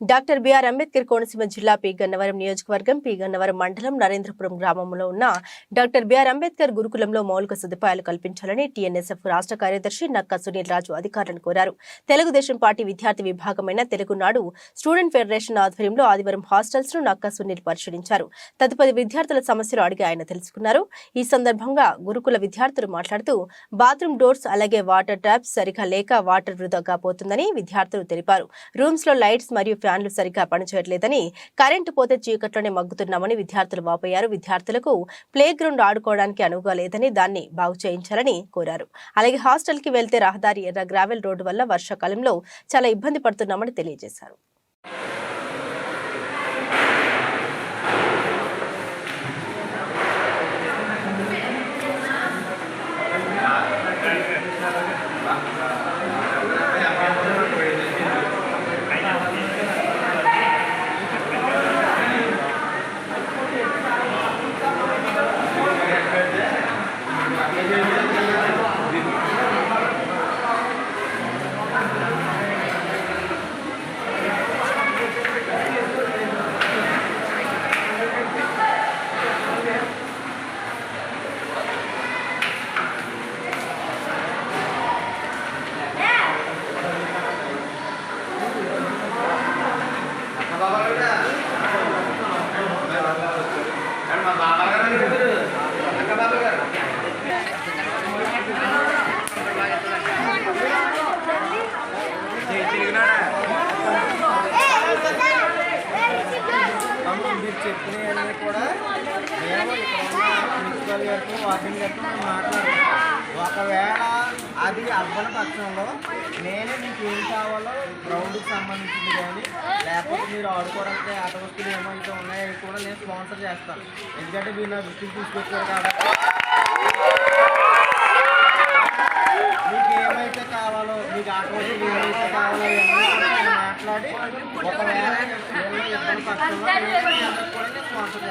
Doctor BR Ambedkar Konaseema జిల్లా P Gannavaram నియోజకవర్గం P Gannavaram మండలం నరేంద్రపురం గ్రామంలో ఉన్న డాక్టర్ బిఆర్ అంబేద్కర్ గురుకులంలో మౌలిక సదుపాయాలు కల్పించాలని టీఎన్ఎస్ఎఫ్ రాష్ట్ర కార్యదర్శి నక్క సునీల్ రాజు అధికారులను కోరారు. తెలుగుదేశం పార్టీ విద్యార్థి విభాగమైన తెలుగునాడు స్టూడెంట్ ఫెడరేషన్ ఆధ్వర్యంలో ఆదివారం హాస్టల్స్ను నక్క సునీల్ పరిశీలించారు. తదుపరి విద్యార్థుల సమస్యలు అడిగి ఆయన తెలుసుకున్నారు. ఈ సందర్భంగా గురుకుల విద్యార్థులు మాట్లాడుతూ బాత్రూమ్ డోర్స్ అలాగే వాటర్ ట్యాప్స్ సరిగా లేక వాటర్ వృధాగా పోతుందని విద్యార్థులు తెలిపారు. రూమ్స్లో లైట్స్ మరియు ఫ్యాన్లు సరిగ్గా పనిచేయట్లేదని కరెంటు పోతే చీకట్లోనే మగ్గుతున్నామని విద్యార్థులు వాపోయారు. విద్యార్థులకు ప్లే గ్రౌండ్ ఆడుకోవడానికి అనువుగా లేదని దాన్ని బాగు చేయించాలని కోరారు. అలాగే హాస్టల్కి వెళ్తే రహదారి ఎర్ర గ్రావెల్ రోడ్డు వల్ల వర్షాకాలంలో చాలా ఇబ్బంది పడుతున్నామని తెలియజేశారు. చెప్పినవన్నీ కూడా మేము ఇక్కడ ఉన్న ప్రిన్సిపల్ గారితో వార్డెన్ గారితో మేము మాట్లాడతాం ఒకవేళ అది అవ్వని పక్షంలో నేనే మీకు ఏం కావాలో గ్రౌండ్కి సంబంధించింది కానీ లేకపోతే మీరు ఆడుకోవడానికి ఆట వస్తువులు ఏమైతే ఉన్నాయో కూడా నేను స్పాన్సర్ చేస్తాను. ఎందుకంటే మీరు నా దృష్టికి తీసుకొచ్చారు కాబట్టి. మీకు ఏమైతే కావాలో మీకు ఆట వస్తువులు ఏమైతే కావాలో మాట్లాడి ఒకవేళ ఇబ్బంది పక్షంలో నేను కూడా నేను స్పాన్సర్